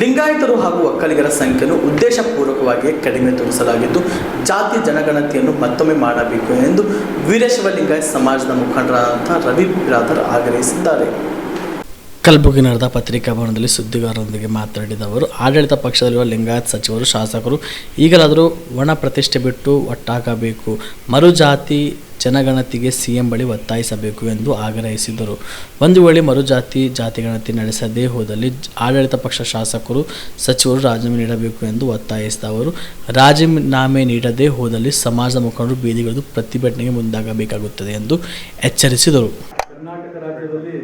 ಲಿಂಗಾಯತರು ಹಾಗೂ ಒಕ್ಕಲಿಗರ ಸಂಖ್ಯೆಯನ್ನು ಉದ್ದೇಶಪೂರ್ವಕವಾಗಿ ಕಡಿಮೆ ತೋರಿಸಲಾಗಿದ್ದು, ಜಾತಿ ಜನಗಣತಿಯನ್ನು ಮತ್ತೊಮ್ಮೆ ಮಾಡಬೇಕು ಎಂದು ವೀರೇಶ್ವರ ಲಿಂಗಾಯತ್ ಸಮಾಜದ ಮುಖಂಡರಾದಂಥ ರವಿ ಬಿರಾದರ್ ಆಗ್ರಹಿಸಿದ್ದಾರೆ. ಕಲಬುರಗಿ ನಡೆದ ಪತ್ರಿಕಾ ಭವನದಲ್ಲಿ ಸುದ್ದಿಗಾರರೊಂದಿಗೆ ಮಾತನಾಡಿದ ಅವರು, ಆಡಳಿತ ಪಕ್ಷದಲ್ಲಿರುವ ಲಿಂಗಾಯತ್ ಸಚಿವರು, ಶಾಸಕರು ಈಗಲಾದರೂ ಒಣ ಪ್ರತಿಷ್ಠೆ ಬಿಟ್ಟು ಒಟ್ಟಾಗಬೇಕು, ಮರುಜಾತಿ ಜನಗಣತಿಗೆ ಸಿಎಂ ಬಳಿ ಒತ್ತಾಯಿಸಬೇಕು ಎಂದು ಆಗ್ರಹಿಸಿದರು ಒಂದು ವೇಳೆ ಮರುಜಾತಿ ಜಾತಿಗಣತಿ ನಡೆಸದೇ ಹೋದಲ್ಲಿ ಆಡಳಿತ ಪಕ್ಷ ಶಾಸಕರು, ಸಚಿವರು ರಾಜೀನಾಮೆ ನೀಡಬೇಕು ಎಂದು ಒತ್ತಾಯಿಸಿದ ಅವರು, ರಾಜೀನಾಮೆ ನೀಡದೇ ಹೋದಲ್ಲಿ ಸಮಾಜದ ಮುಖಂಡರು ಬೀದಿಗಿಳಿದು ಪ್ರತಿಭಟನೆಗೆ ಮುಂದಾಗಬೇಕಾಗುತ್ತದೆ ಎಂದು ಎಚ್ಚರಿಸಿದರು ಕರ್ನಾಟಕ ರಾಜ್ಯದಲ್ಲಿ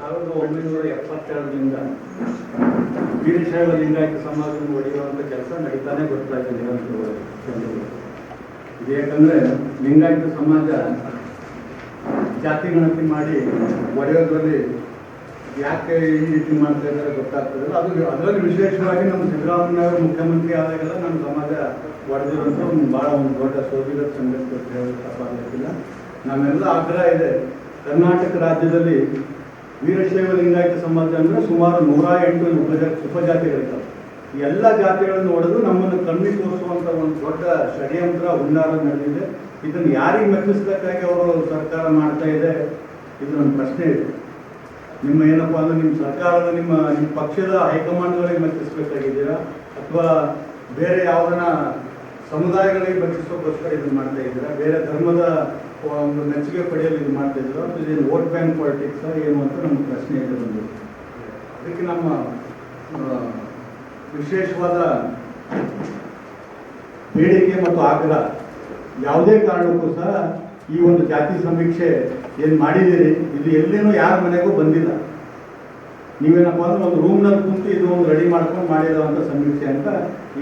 ಸಾವಿರದ ಒಂಬೈನೂರ ಎಪ್ಪತ್ತೆರಡರಿಂದ ವೀರಶೈವ ಲಿಂಗಾಯತ ಸಮಾಜವನ್ನು ಒಡೆಯುವಂಥ ಕೆಲಸ ನಡೀತಾನೆ ಬರ್ತಾ ಇದೆ ನಿರಂತರವಾಗಿ. ಇದು ಯಾಕಂದ್ರೆ ಲಿಂಗಾಯತ ಸಮಾಜ ಜಾತಿ ಗಣತಿ ಮಾಡಿ ಒಡೆಯೋದ್ರಲ್ಲಿ ಯಾಕೆ ಈ ರೀತಿ ಮಾಡ್ತಾ ಇದ್ದಾರೆ ಗೊತ್ತಾಗ್ತದಲ್ಲ? ಅದು ಅದರಲ್ಲಿ ವಿಶೇಷವಾಗಿ ನಮ್ಮ ಸಿದ್ದರಾಮಯ್ಯ ಅವರು ಮುಖ್ಯಮಂತ್ರಿ ಆದಾಗೆಲ್ಲ ನಮ್ಮ ಸಮಾಜ ಒಡೆದಿರೋಂಥ ಒಂದು ಭಾಳ ಒಂದು ದೊಡ್ಡ ಅಂತ ಹೇಳೋದು ತಪ್ಪಾಗಲಿಕ್ಕಿಲ್ಲ ನಮ್ಮೆಲ್ಲ ಆಗ್ರಹ ಇದೆ. ಕರ್ನಾಟಕ ರಾಜ್ಯದಲ್ಲಿ ವೀರಶೈವ ಲಿಂಗಾಯತ ಸಮಾಜ ಅಂದರೆ ಸುಮಾರು ನೂರ ಎಂಟು ಉಪಜಾ, ಉಪಜಾತಿಗಳಿದ್ದಾವೆ. ಈ ಎಲ್ಲ ಜಾತಿಗಳನ್ನು ಹೊಡೆದು ನಮ್ಮನ್ನು ಕಣ್ಣಿ ತೋರಿಸುವಂಥ ಒಂದು ದೊಡ್ಡ ಷಡ್ಯಂತ್ರ ಹುನ್ನಾರ ನಡೆದಿದೆ. ಇದನ್ನು ಯಾರಿಗೆ ಮೆಚ್ಚಿಸಬೇಕಾಗಿ ಅವರು ಸರ್ಕಾರ ಮಾಡ್ತಾ ಇದೆ? ಇದು ನನ್ನ ಪ್ರಶ್ನೆ ಇದೆ. ನಿಮ್ಮ ಏನಪ್ಪಾ ಅಂದ್ರೆ ನಿಮ್ಮ ಸರ್ಕಾರದ ನಿಮ್ಮ ನಿಮ್ಮ ಪಕ್ಷದ ಹೈಕಮಾಂಡ್ಗಳಿಗೆ ಮೆಚ್ಚಿಸ್ಬೇಕಾಗಿದ್ದೀರಾ? ಅಥವಾ ಬೇರೆ ಯಾವ್ದನ್ನ ಸಮುದಾಯಗಳಿಗೆ ಮೆಚ್ಚಿಸೋಕ್ಕೋಸ್ಕರ ಇದನ್ನು ಮಾಡ್ತಾ ಇದ್ದೀರಾ. ಬೇರೆ ಧರ್ಮದ ಒಂದು ಮೆಚ್ಚುಗೆ ಪಡೆಯಲು ಇದು ಮಾಡ್ತಾ ಇದ್ರು ಇದೇನು ವೋಟ್ ಬ್ಯಾಂಕ್ ಪಾಲಿಟಿಕ್ಸ್ ಏನು ಅಂತ ನಮ್ಮ ಪ್ರಶ್ನೆ ಇದೆ ಬಂದು ಅದಕ್ಕೆ ನಮ್ಮ ವಿಶೇಷವಾದ ಬೇಡಿಕೆ ಮತ್ತು ಆಗ್ರಹ ಯಾವುದೇ ಕಾರಣಕ್ಕೂ ಸಹ ಈ ಒಂದು ಜಾತಿ ಸಮೀಕ್ಷೆ ಏನು ಮಾಡಿದ್ದೀರಿ? ಇದು ಎಲ್ಲಿನೂ ಯಾರ ಮನೆಗೂ ಬಂದಿಲ್ಲ. ನೀವೇನಪ್ಪ ಅಂದ್ರೆ ಒಂದು ರೂಮ್ನಲ್ಲಿ ಕುಂತು ಇದು ಒಂದು ರೆಡಿ ಮಾಡ್ಕೊಂಡು ಮಾಡಿರುವಂಥ ಸಮೀಕ್ಷೆ ಅಂತ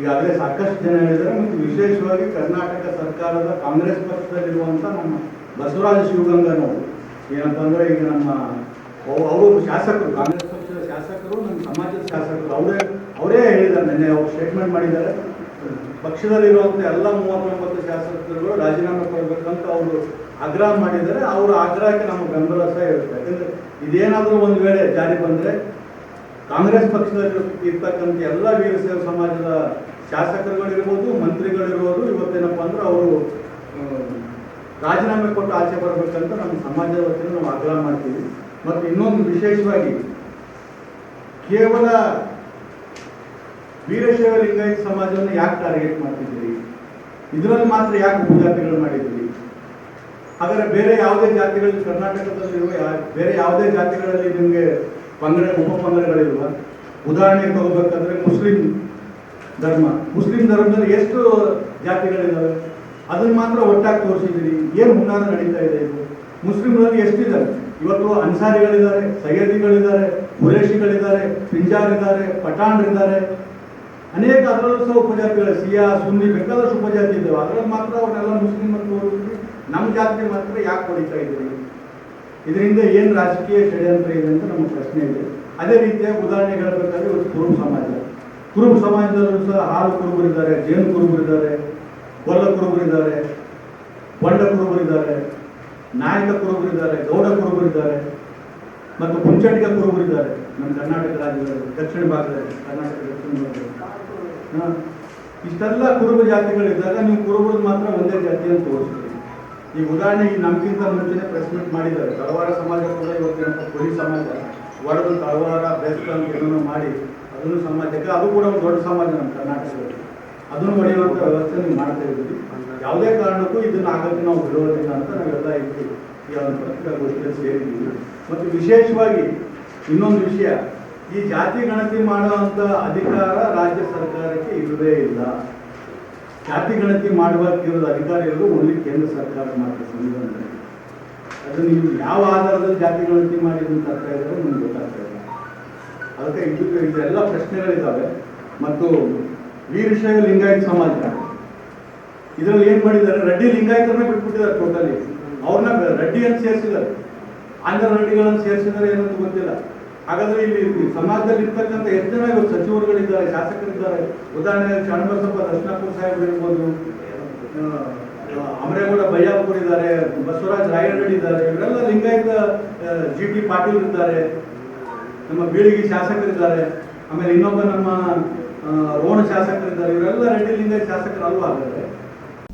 ಈಗಾಗಲೇ ಸಾಕಷ್ಟು ಜನ ಹೇಳಿದ್ದಾರೆ. ಮತ್ತು ವಿಶೇಷವಾಗಿ ಕರ್ನಾಟಕ ಸರ್ಕಾರದ ಕಾಂಗ್ರೆಸ್ ಪಕ್ಷದಲ್ಲಿರುವಂಥ ನಮ್ಮ ಬಸವರಾಜ ಶಿವಗಂಗನವರು ಏನಪ್ಪ ಅಂದ್ರೆ ಈಗ ನಮ್ಮ ಅವ್- ಅವರು ಶಾಸಕರು, ಕಾಂಗ್ರೆಸ್ ಪಕ್ಷದ ಶಾಸಕರು, ನಮ್ಮ ಸಮಾಜದ ಶಾಸಕರು. ಅವರೇ ಅವರೇ ಹೇಳಿದ್ದಾರೆ ನಿನ್ನೆ, ಅವರು ಸ್ಟೇಟ್ಮೆಂಟ್ ಮಾಡಿದ್ದಾರೆ. ಪಕ್ಷದಲ್ಲಿರುವಂಥ ಎಲ್ಲ ಮೂವತ್ತೊಂಬತ್ತು ಶಾಸಕರುಗಳು ರಾಜೀನಾಮೆ ಕೊಡಬೇಕಂತ ಅವರು ಆಗ್ರಹ ಮಾಡಿದ್ದಾರೆ. ಅವರ ಆಗ್ರಹಕ್ಕೆ ನಮ್ಮ ಬೆಂಬಲ ಸಹ ಇರುತ್ತೆ. ಯಾಕಂದ್ರೆ ಇದೇನಾದರೂ ಒಂದು ವೇಳೆ ಜಾರಿ ಬಂದರೆ ಕಾಂಗ್ರೆಸ್ ಪಕ್ಷದಲ್ಲಿ ಇರ್ತಕ್ಕಂಥ ಎಲ್ಲ ವೀರಶೈವ ಸಮಾಜದ ಶಾಸಕರುಗಳಿರ್ಬೋದು ಮಂತ್ರಿಗಳಿರ್ಬೋದು ಇವತ್ತೇನಪ್ಪ ಅಂದ್ರೆ ಅವರು ರಾಜೀನಾಮೆ ಕೊಟ್ಟು ಆಚೆ ಬರಬೇಕಂತ ನಮ್ಮ ಸಮಾಜದ ವತಿಯಿಂದ ನಾವು ಆಗ್ರಹ ಮಾಡ್ತೀವಿ. ಮತ್ತು ಇನ್ನೊಂದು ವಿಶೇಷವಾಗಿ ಕೇವಲ ವೀರಶೈವ ಲಿಂಗಾಯತ ಸಮಾಜವನ್ನು ಯಾಕೆ ಟಾರ್ಗೆಟ್ ಮಾಡ್ತಿದ್ದೀರಿ? ಇದರಲ್ಲಿ ಮಾತ್ರ ಯಾಕೆ ಉಪಜಾತಿಗಳು ಮಾಡಿದ್ದೀರಿ? ಹಾಗಾದ್ರೆ ಬೇರೆ ಯಾವುದೇ ಜಾತಿಗಳಲ್ಲಿ ಕರ್ನಾಟಕದಲ್ಲಿರುವ ಬೇರೆ ಯಾವುದೇ ಜಾತಿಗಳಲ್ಲಿ ನಿಮಗೆ ಪಂಗಡ ಉಪ ಪಂಗಡಗಳಿರುವ ಉದಾಹರಣೆಗೆ ತಗೋಬೇಕಾದ್ರೆ ಮುಸ್ಲಿಂ ಧರ್ಮ. ಮುಸ್ಲಿಂ ಧರ್ಮದಲ್ಲಿ ಎಷ್ಟು ಜಾತಿಗಳಿದ್ದಾವೆ ಅದನ್ನ ಮಾತ್ರ ಒಟ್ಟಾಗಿ ತೋರಿಸಿದ್ದೀರಿ ಏನು ಹುನ್ನಾರ ನಡೀತಾ ಇದೆ ಇದು? ಮುಸ್ಲಿಮ್ರಲ್ಲಿ ಎಷ್ಟಿದ್ದಾರೆ ಇವತ್ತು ಅನ್ಸಾರಿಗಳಿದ್ದಾರೆ ಸಯ್ಯದಿಗಳಿದ್ದಾರೆ ಕುರೇಶಿಗಳಿದ್ದಾರೆ ಪಿಂಜಾರಿದ್ದಾರೆ, ಪಠಾಣ್ರಿದ್ದಾರೆ. ಅನೇಕ ಅದರಲ್ಲೂ ಸಹ ಉಪಜಾತಿಗಳ ಸಿಯಾ, ಸುನ್ನಿ, ಬೇಕಾದಷ್ಟು ಉಪಜಾತಿ ಇದ್ದಾವೆ. ಅದರಲ್ಲಿ ಮಾತ್ರ ಅವರೆಲ್ಲ ಮುಸ್ಲಿಂ ಅಂತ ನಮ್ಮ ಜಾತಿ ಮಾತ್ರ ಯಾಕೆ ಹೊಡಿತಾ ಇದ್ದೀರಿ? ಇದರಿಂದ ಏನು ರಾಜಕೀಯ ಷಡ್ಯಂತ್ರ ಇದೆ ಅಂತ ನಮ್ಮ ಪ್ರಶ್ನೆ ಇದೆ. ಅದೇ ರೀತಿಯ ಉದಾಹರಣೆ ಹೇಳಬೇಕಾದ್ರೆ ಇವತ್ತು ಕುರುಬ ಸಮಾಜ. ಕುರುಬ ಸಮಾಜದಲ್ಲೂ ಸಹ ಹಾಲು ಕುರುಬರಿದ್ದಾರೆ, ಜೇನು ಕುರುಬರಿದ್ದಾರೆ ಗೊಲ್ಲ ಕುರುಬರಿದ್ದಾರೆ, ಬಂಡ ಕುರುಬರಿದ್ದಾರೆ, ನಾಯಕ ಕುರುಬರಿದ್ದಾರೆ, ಗೌಡ ಕುರುಬರಿದ್ದಾರೆ, ಮತ್ತು ಪುಂಚಟಿಕ ಕುರುಬರಿದ್ದಾರೆ. ನಮ್ಮ ಕರ್ನಾಟಕ ರಾಜ್ಯದಲ್ಲಿ, ದಕ್ಷಿಣ ಭಾಗದಲ್ಲಿ ಕರ್ನಾಟಕ ದಕ್ಷಿಣ ಭಾಗದಲ್ಲಿ ಇಷ್ಟೆಲ್ಲ ಕುರುಬ ಜಾತಿಗಳಿದ್ದಾಗ ನೀವು ಕುರುಬರು ಮಾತ್ರ ಒಂದೇ ಜಾತಿ ಅಂತ ತೋರಿಸ್ತೀರಿ ಈಗ ಉದಾಹರಣೆಗೆ ನಮ್ಗಿಂತ ಮುಂಚೆನೆ ಪ್ರೆಸ್ ಮೀಟ್ ಮಾಡಿದ್ದಾರೆ. ತಳವಾರ ಸಮಾಜ ಕೂಡ ಇವತ್ತಿನ ಕುರಿ ಸಮಾಜ ಒಡೆದು ತಳವಾರ ಬೆಸ್ಟ್ ಅಂತ ಏನೋ ಮಾಡಿ ಅದನ್ನು ಸಮಾಜಕ್ಕೆ, ಅದು ಕೂಡ ಒಂದು ದೊಡ್ಡ ಸಮಾಜ ನಮ್ಮ ಕರ್ನಾಟಕದಲ್ಲಿ. ಅದನ್ನು ಹೊಡೆಯುವಂಥ ವ್ಯವಸ್ಥೆ ನೀವು ಮಾಡ್ತಾ ಇದ್ದೀವಿ ಯಾವುದೇ ಕಾರಣಕ್ಕೂ ಇದನ್ನು ಆಗಕ್ಕೆ ನಾವು ಬಿಡೋದಿಲ್ಲ ಅಂತ ನಾವೆಲ್ಲ ಇದ್ದೀವಿ. ಈ ಒಂದು ಪತ್ರಿಕಾಗೋಷ್ಠಿಯಲ್ಲಿ ಸೇರಿದ್ದೀವಿ. ಮತ್ತು ವಿಶೇಷವಾಗಿ ಇನ್ನೊಂದು ವಿಷಯ, ಈ ಜಾತಿ ಗಣತಿ ಮಾಡುವಂಥ ಅಧಿಕಾರ ರಾಜ್ಯ ಸರ್ಕಾರಕ್ಕೆ ಇರುವುದೇ ಇಲ್ಲ. ಜಾತಿ ಗಣತಿ ಮಾಡುವಕ್ಕಿರೋದು ಅಧಿಕಾರಿಗಳು ಓನ್ಲಿ ಕೇಂದ್ರ ಸರ್ಕಾರ ಮಾತ್ರ ಸಂವಿಧಾನದಲ್ಲಿ ಅದು ನೀವು ಯಾವ ಆಧಾರದಲ್ಲಿ ಜಾತಿ ಗಣತಿ ಮಾಡಿ ಅಂತ ಅರ್ಥ ಇದ್ದಾರೆ ನಮ್ಗೆ ಗೊತ್ತಾಗ್ತಾ ಇಲ್ಲ. ಅದಕ್ಕೆ ಇದು ಇದೆಲ್ಲ ಪ್ರಶ್ನೆಗಳಿದ್ದಾವೆ ಮತ್ತು ವೀರಶೈವ ಲಿಂಗಾಯತ ಸಮಾಜ, ಇದರಲ್ಲಿ ಏನು ಮಾಡಿದ್ದಾರೆ? ರೆಡ್ಡಿ ಲಿಂಗಾಯತರನ್ನ ಬಿಟ್ಬಿಟ್ಟಿದ್ದಾರೆ ಟೋಟಲಿ ಅವ್ರನ್ನ ರೆಡ್ಡಿಯನ್ನು ಸೇರಿಸಿದ್ದಾರೆ. ಆಂಧ್ರ ರೆಡ್ಡಿಗಳನ್ನು ಸೇರಿಸಿದ್ದಾರೆ ಏನಂತ ಗೊತ್ತಿಲ್ಲ. ಹಾಗಾದ್ರೆ ಇಲ್ಲಿ ಸಮಾಜದಲ್ಲಿ ಇರ್ತಕ್ಕಂಥ ಎಷ್ಟು ಜನ ಸಚಿವರುಗಳಿದ್ದಾರೆ, ಶಾಸಕರಿದ್ದಾರೆ, ಉದಾಹರಣೆಗೆ ಶರಣಬಸಪ್ಪ ದರ್ಶನಾಪುರ ಸಾಹೇಬ್ ಇರ್ಬೋದು ಅಮರೇಗೌಡ ಬಯ್ಯಾಪುರ್ ಇದ್ದಾರೆ, ಬಸವರಾಜ್ ರಾಯರೆಡ್ಡಿ ಇದ್ದಾರೆ, ಇವರೆಲ್ಲ ಲಿಂಗಾಯತ ಜಿ ಟಿ ಪಾಟೀಲ್ ಇದ್ದಾರೆ, ನಮ್ಮ ಬೀಳಿಗೆ ಶಾಸಕರಿದ್ದಾರೆ, ಆಮೇಲೆ ಇನ್ನೊಬ್ಬ ನಮ್ಮ ರೋಣ ಶಾಸಕರಿದ್ದಾರೆ, ಇವರೆಲ್ಲ ರೆಡ್ಡಿ ಲಿಂಗಾಯತ್ ಶಾಸಕರು ಅಲ್ವಾ